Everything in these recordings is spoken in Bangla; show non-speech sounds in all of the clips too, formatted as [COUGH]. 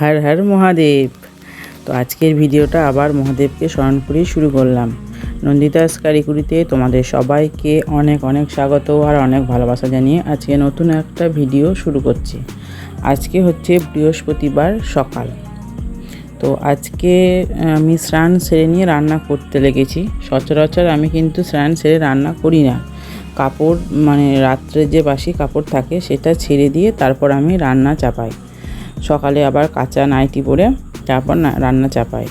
হর হর মহাদেব। তো আজকের ভিডিওটা আবার মহাদেবকে স্মরণ করেই শুরু করলাম। নন্দিতাস কারিকুরিতে তোমাদের সবাইকে অনেক অনেক স্বাগত আর অনেক ভালোবাসা জানিয়ে আজকে নতুন একটা ভিডিও শুরু করছি। আজকে হচ্ছে বৃহস্পতিবার সকাল। তো আজকে আমি স্নান সেরে নিয়ে রান্না করতে লেগেছি। সচরাচর আমি কিন্তু স্নান সেরে রান্না করি না। কাপড় মানে রাত্রে যে বাসি কাপড় থাকে সেটা ছেড়ে দিয়ে তারপর আমি রান্না চাপাই। সকালে আবার কাঁচা নাইটি পরে তারপর রান্না চাপাই।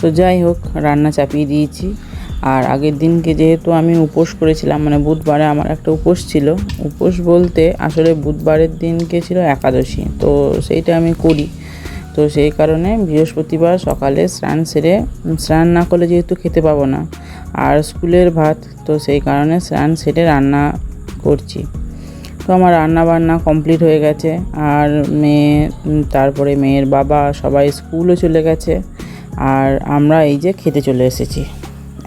তো যাই হোক, রান্না চাপিয়ে দিয়েছি। আর আগের দিনকে যেহেতু আমি উপোস করেছিলাম মানে বুধবারে আমার একটা উপোস ছিল। উপোস বলতে আসলে বুধবারের দিনকে ছিল একাদশী, তো সেইটা আমি করি। তো সেই কারণে বৃহস্পতিবার সকালে স্নান সেরে, স্নান না করলে যেহেতু খেতে পাবো না। আর স্কুলের ভাত, তো সেই কারণে স্নান সেরে রান্না করছি। তো আমার রান্না বান্না কমপ্লিট হয়ে গেছে। আর মেয়ে তারপরে মেয়ের বাবা সবাই স্কুলও চলে গেছে। আর আমরা এই যে খেতে চলে এসেছি।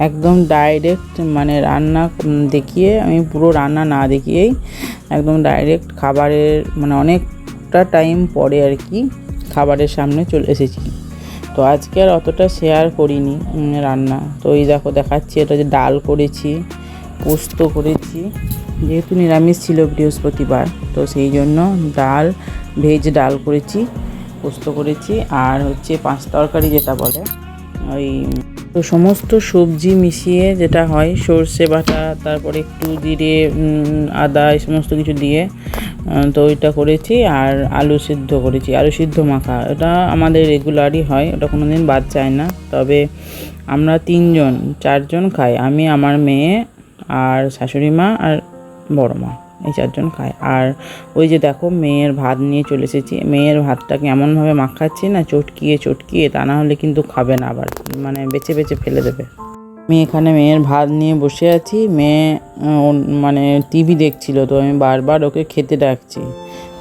একদম ডাইরেক্ট মানে রান্না দেখিয়ে, আমি পুরো রান্না না দেখিয়েই একদম ডাইরেক্ট খাবারের মানে অনেকটা টাইম পরে আর কি খাবারের সামনে চলে এসেছি। তো আজকে আর অতটা শেয়ার করিনি রান্না। তো এই দেখো দেখাচ্ছি, এটা যে ডাল করেছি, পোস্ত করেছি। যেহেতু নিরামিষ ছিল বৃহস্পতিবার, তো সেই জন্য ডাল, ভেজ ডাল করেছি, পোস্ত করেছি, আর হচ্ছে পাঁচ তরকারি যেটা বলে, ওই তো সমস্ত সবজি মিশিয়ে যেটা হয়, সর্ষে বাটা, তারপরে একটু জিরে আদা, এই সমস্ত কিছু দিয়ে তো ওইটা করেছি, আর আলু সিদ্ধ করেছি, আলু সিদ্ধ মাখা এটা আমাদের রেগুলারই হয়, ওটা কোনো দিন বাদ যায় না, তবে আমরা তিনজন, চারজন খাই, আমি, আমার মেয়ে, আর শাশুড়ি মা, আর বড় মা, এই চারজন খায়। আর ওই যে দেখো মেয়ের ভাত নিয়ে চলে এসেছি। মেয়ের ভাতটাকে এমনভাবে মাখাচ্ছি না, চটকিয়ে চটকিয়ে, তা না হলে কিন্তু খাবে না আবার মানে বেছে বেছে ফেলে দেবে। আমি এখানে মেয়ের ভাত নিয়ে বসে আছি। মেয়ে মানে টিভি দেখছিল, তো আমি বারবার ওকে খেতে ডাকছি।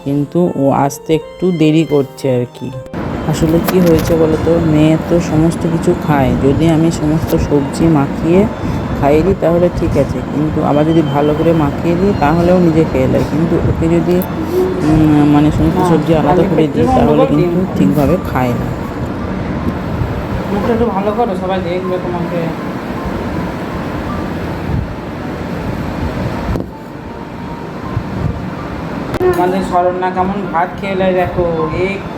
কিন্তু ও আসতে একটু দেরি করছে আর কি। আসলে কি হয়েছে বলো তো? মেয়ে তো সমস্ত কিছু খায়। যদি আমি সমস্ত সবজি মাখিয়ে খাইয়ে দিই, তাহলে ঠিক আছে। কিন্তু আবার যদি ভালো করে মাখিয়ে দিই, তাহলেও নিজে খেয়ে নেয়। কিন্তু ওকে যদি মানে সমস্ত সবজি আলাদা করে দিই, তাহলে কিন্তু ঠিকভাবে খায় না। মুখটা একটু ভালো কেমন ভাত খেলে দেখো,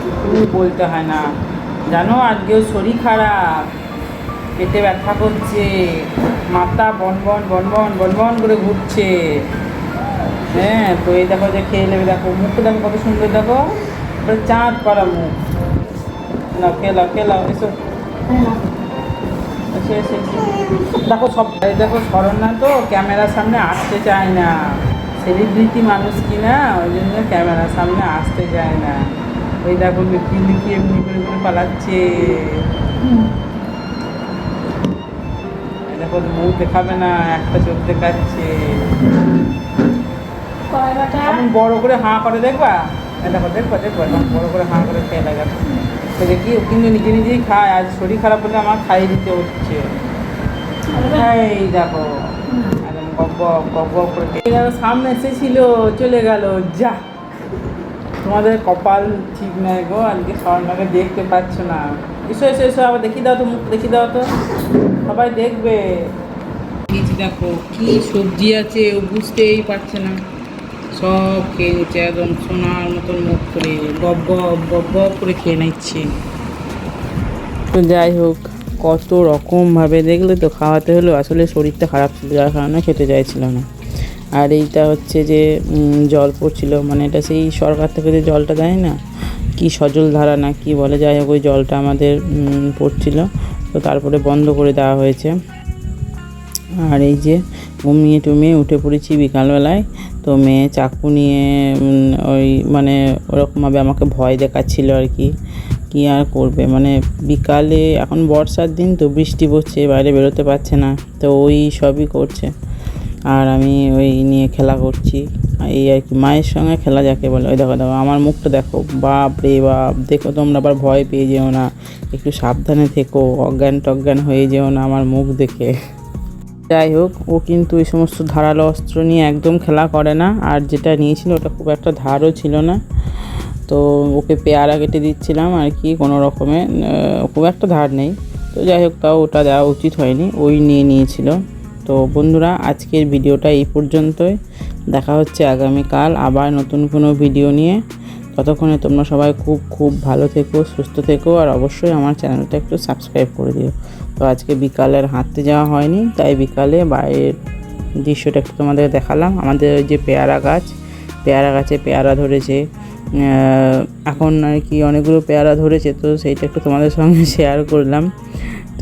একটু বলতে হয় না। জানো, আজকেও শরীর খারাপ। পেটে ব্যথা করছে, মাথা বনবন বনবন বনবন করে ঘুরছে। হ্যাঁ তো এই দেখো যে খেয়ে নেবে, দেখো মুখটা দেখো কত সুন্দর, দেখো। চাঁদ পাড়া মুখ। না খেলাও খেলাও এসো। দেখো সব দেখো শরণ্যা তো, ক্যামেরার সামনে আসতে চায় না। সেলিব্রিটি মানুষ কি না? ওই জন্য ক্যামেরার সামনে আসতে চায় না। ওই দেখো লুকিয়ে লুকিয়ে এমনি করে করে পালাচ্ছে। দেখো মুখ দেখাবে না একটা চোখ দেখাচ্ছে। এমন বড় করে হাঁ করে দেখবা? দেখো দেখবা দেখবা এমন বড় করে হাঁ করে খেয়ে লাগাচ্ছে তো দেখি ও কিন্তু নিজে নিজেই খায় আজ শরীর খারাপ হলে আমার খাইয়ে দিতে হচ্ছে। এই দেখো গপ গপ করে সামনে এসেছিল চলে গেল যা। তোমাদের কপাল ঠিক নাই গো আজকে স্বর্ণকে দেখতে পাচ্ছ না। এসো এসো এসো আবার দেখি দাও তো মুখ দেখি দাও তো। সবাই দেখবে। নিচে দেখো কি সবজি আছে ও বুঝতেই পারছে না। সব খেয়ে নিচ্ছে একদম সোনার মতন মুখ করে গপ গপ গপ করে খেয়ে নিচ্ছে। তো যাই হোক কত রকমভাবে দেখলে তো খাওয়াতে হলো আসলে শরীরটা খারাপ ছিল যার কারণে খেতে চাইছিল না। আর এইটা হচ্ছে যে জল পড়ছিল মানে এটা সেই সরকার থেকে যে জলটা দেয় না কি সজল ধারা না কি বলে যাই হোক ওই জলটা আমাদের পড়ছিল। তো তারপরে বন্ধ করে দেওয়া হয়েছে। আর এই যে ঘুমিয়ে টুমিয়ে উঠে পড়েছি বিকালবেলায়, তো মেয়ে চাকু নিয়ে ওই মানে ওরকমভাবে আমাকে ভয় দেখাচ্ছিল আর কি। কি আর করবে? মানে বিকালে, এখন বর্ষার দিন তো বৃষ্টি পড়ছে, বাইরে বেরোতে পারছে না, তো ওই সবই করছে। আর আমি ওই নিয়ে খেলা করছি। এই আর কি, মায়ের সঙ্গে খেলা যাকে বলে। ওই দেখো দেখো, আমার মুখটা দেখো। বাপ রে বাপ, দেখো তোমরা আবার ভয় পেয়ে যেও না। একটু সাবধানে থেকো, অজ্ঞান টজ্ঞান হয়ে যেও না আমার মুখ দেখে। যাই হোক, ও কিন্তু এই সমস্ত ধারালো অস্ত্র নিয়ে একদম খেলা করে না। আর যেটা নিয়েছিল ওটা খুব একটা ধারও ছিল না। তো ওকে পেয়ারা কেটে দিচ্ছিলাম আর কি, কোনো রকমে। খুব একটা ধার নেই। তো যাই হোক, তাও ওটা দেওয়া উচিত হয়নি। ওই নিয়ে নিয়েছিল। তো বন্ধুরা, আজকের ভিডিওটা এই পর্যন্তই। দেখা হচ্ছে আগামীকাল আবার নতুন কোনো ভিডিও নিয়ে। ততক্ষণে তোমরা সবাই খুব খুব ভালো থেকো, সুস্থ থেকো, আর অবশ্যই আমার চ্যানেলটা একটু সাবস্ক্রাইব করে দিও। তো আজকে বিকালের হাঁটতে যাওয়া হয়নি, তাই বিকালে বাইরের দৃশ্যটা একটু তোমাদের দেখালাম। আমাদের ওই যে পেয়ারা গাছ, পেয়ারা গাছে পেয়ারা ধরেছে। এখন আর কি অনেকগুলো পেয়ারা ধরেছে, তো সেইটা একটু তোমাদের সঙ্গে [LAUGHS] শেয়ার করলাম।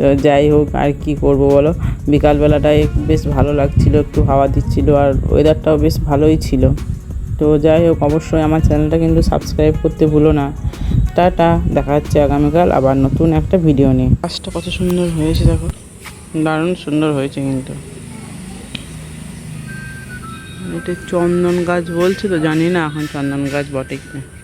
তো যাই হোক, আর কি করব বলো? বিকালবেলাটায় বেশ ভালো লাগছিল, একটু হাওয়া দিচ্ছিল আর ওয়েদারটাও বেশ ভালোই ছিল। তো যাই হোক, অবশ্যই আমার চ্যানেলটা কিন্তু সাবস্ক্রাইব করতে ভুলো না। টাটা, দেখা হচ্ছে আগামীকাল আবার নতুন একটা ভিডিও নিয়ে। কাজটা কত সুন্দর হয়েছে দেখো। দারুণ সুন্দর হয়েছে কিন্তু। চন্দন গাছ বলছে তো, জানি না এখন চন্দন গাছ বটে কিনা।